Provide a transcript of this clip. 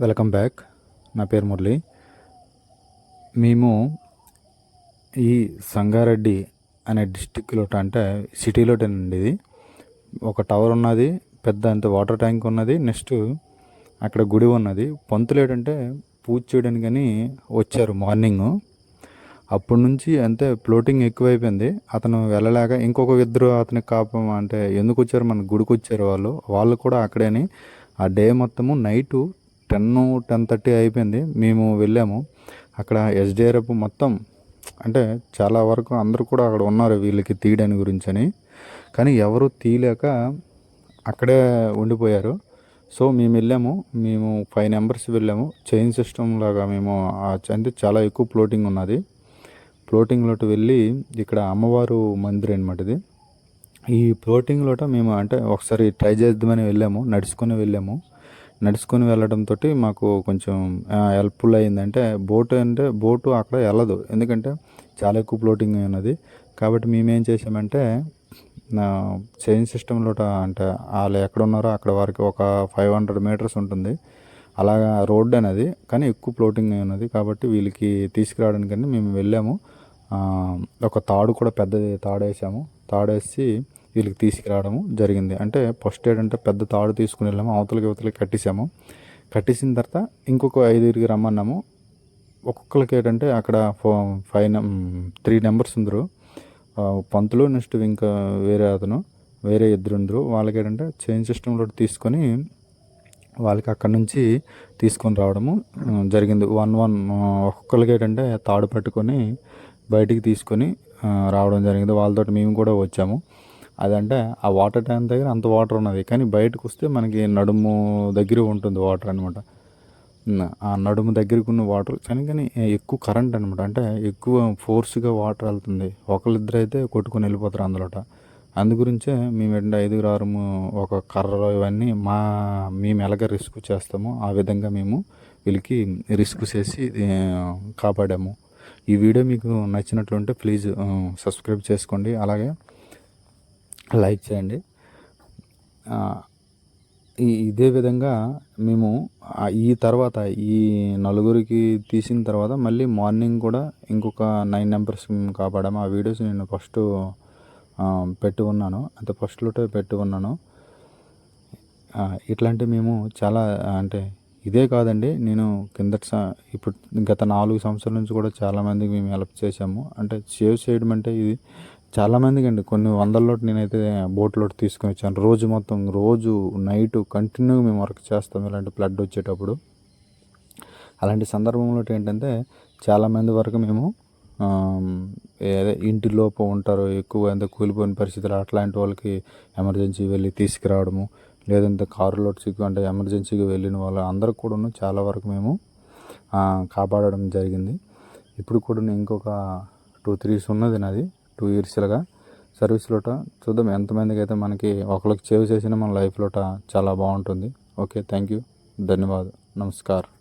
Welcome back. నా పేరు మురళి. మేము ఈ సంగారెడ్డి అనే డిస్టిక్లో అంటే సిటీలోటేనండి ఇది. ఒక టవర్ ఉన్నది పెద్ద అంత వాటర్ ట్యాంక్ ఉన్నది నెక్స్ట్ అక్కడ గుడి ఉన్నది. పంతులు ఏంటంటే పూజ చేయడానికి కానీ వచ్చారు మార్నింగ్. అప్పటి నుంచి అంతే ఫ్లోటింగ్ ఎక్కువైపోయింది. అతను వెళ్ళలేక ఇంకొక ఇద్దరు అతనికి కాపం అంటే ఎందుకు వచ్చారు మన గుడికి వచ్చారు వాళ్ళు. వాళ్ళు కూడా అక్కడేని. ఆ డే మొత్తము నైటు టెన్ టెన్ థర్టీ అయిపోయింది. మేము వెళ్ళాము. అక్కడ ఎస్డిఆర్ఎఫ్ మొత్తం అంటే చాలా వరకు అందరూ కూడా అక్కడ ఉన్నారు వీళ్ళకి తీయడానికి గురించి అని కానీ ఎవరు తీయలేక అక్కడే ఉండిపోయారు. సో మేము వెళ్ళాము. మేము ఫైవ్ నెంబర్స్ వెళ్ళాము. చైన్ సిస్టమ్ లాగా మేము అంటే చాలా ఎక్కువ ఫ్లోటింగ్ ఉన్నది. ఫ్లోటింగ్లోకి వెళ్ళి ఇక్కడ అమ్మవారు మందిర్ అనమాట ఇది. ఈ ఫ్లోటింగ్లోట మేము అంటే ఒకసారి ట్రై చేద్దామని వెళ్ళాము. నడుచుకొని వెళ్ళాము. నడుచుకొని వెళ్ళడంతో మాకు కొంచెం హెల్ప్ఫుల్ అయిందంటే బోట్ అంటే బోటు అక్కడ వెళ్ళదు. ఎందుకంటే చాలా ఎక్కువ ఫ్లోటింగ్ ఉన్నది. కాబట్టి మేమేం చేసామంటే చైన్ సిస్టంలో అంటే వాళ్ళు ఎక్కడ ఉన్నారో అక్కడ వారికి ఒక ఫైవ్ హండ్రెడ్ మీటర్స్ ఉంటుంది. అలాగా రోడ్ అనేది కానీ ఎక్కువ ఫ్లోటింగ్ ఉన్నది. కాబట్టి వీళ్ళకి తీసుకురావడానికి మేము వెళ్ళాము. ఒక తాడు కూడా పెద్దది తాడు వేసాము తాడు వేసి వీళ్ళకి తీసుకురావడము జరిగింది. అంటే ఫస్ట్ ఏంటంటే పెద్ద తాడు తీసుకుని వెళ్ళాము అవతలకి అవతలకి కట్టేసాము కట్టేసిన తర్వాత ఇంకొక ఐదుగురికి రమ్మన్నాము. ఒక్కొక్కరికి ఏంటంటే అక్కడ ఫో ఫైవ్ త్రీ నెంబర్స్ ఉందరు. పంతులు నెక్స్ట్ ఇంకా వేరే అతను వేరే ఇద్దరు ఉందరు. వాళ్ళకి ఏంటంటే చైన్ సిస్టంలో తీసుకొని వాళ్ళకి అక్కడి నుంచి తీసుకొని రావడము జరిగింది. వన్ వన్ ఒక్కొక్కరికి ఏంటంటే తాడు పట్టుకొని బయటికి తీసుకొని రావడం జరిగింది. వాళ్ళతో మేము కూడా వచ్చాము. అదంటే ఆ వాటర్ ట్యాంక్ దగ్గర అంత వాటర్ ఉన్నది. కానీ బయటకు వస్తే మనకి నడుము దగ్గర ఉంటుంది వాటర్ అనమాట ఆ నడుము దగ్గరకు ఉన్న వాటర్. కానీ కానీ ఎక్కువ కరెంట్ అనమాట అంటే ఎక్కువ ఫోర్స్గా వాటర్ వెళ్తుంది. ఒకళ్ళిద్దరు అయితే కొట్టుకొని వెళ్ళిపోతారు అందులోట. అందు గురించే మేము ఏంటంటే ఐదుగురు ఆరుము ఒక కర్ర ఇవన్నీ మా మేము ఎలాగ రిస్క్ చేస్తామో ఆ విధంగా మేము వీళ్ళకి రిస్క్ చేసి కాపాడాము. ఈ వీడియో మీకు నచ్చినట్లుంటే ప్లీజ్ సబ్స్క్రైబ్ చేసుకోండి. అలాగే లైక్ చేయండి. ఇదే విధంగా మేము ఈ తర్వాత ఈ నలుగురికి తీసిన తర్వాత మళ్ళీ మార్నింగ్ కూడా ఇంకొక నైన్ నెంబర్స్ కాపాడాము ఆ వీడియోస్ నేను ఫస్ట్ పెట్టి ఉన్నాను. అంటే ఫస్ట్లో పెట్టి ఉన్నాను. ఇట్లాంటి మేము చాలా అంటే ఇదే కాదండి. నేను కిందటి ఇప్పుడు గత నాలుగు సంవత్సరాల నుంచి కూడా చాలామందికి మేము హెల్ప్ చేసాము అంటే సేవ్ చేయడం అంటే ఇది చాలామందికి అండి కొన్ని వందల్లో నేనైతే లోటు తీసుకొని వచ్చాను. రోజు మొత్తం రోజు నైట్ కంటిన్యూగా మేము వర్క్ చేస్తాం ఇలాంటి ఫ్లడ్ వచ్చేటప్పుడు. అలాంటి సందర్భంలో ఏంటంటే చాలామంది వరకు మేము ఏదో ఇంటి లోపు ఉంటారు ఎక్కువ ఎంత కూలిపోయిన పరిస్థితులు అట్లాంటి వాళ్ళకి ఎమర్జెన్సీ వెళ్ళి తీసుకురావడము లేదంటే కారులో సిక్కు అంటే ఎమర్జెన్సీకి వెళ్ళిన వాళ్ళు అందరూ కూడాను చాలా వరకు మేము కాపాడడం జరిగింది. ఇప్పుడు కూడా ఇంకొక టూ త్రీస్ ఉన్నది నాది. టూ ఇయర్స్లుగా సర్వీస్లోట చూద్దాం ఎంతమందికి అయితే మనకి ఒకరికి సేవ్ చేసిన మన లైఫ్లోట చాలా బాగుంటుంది. ఓకే థ్యాంక్ యూ ధన్యవాదాలు. నమస్కారం.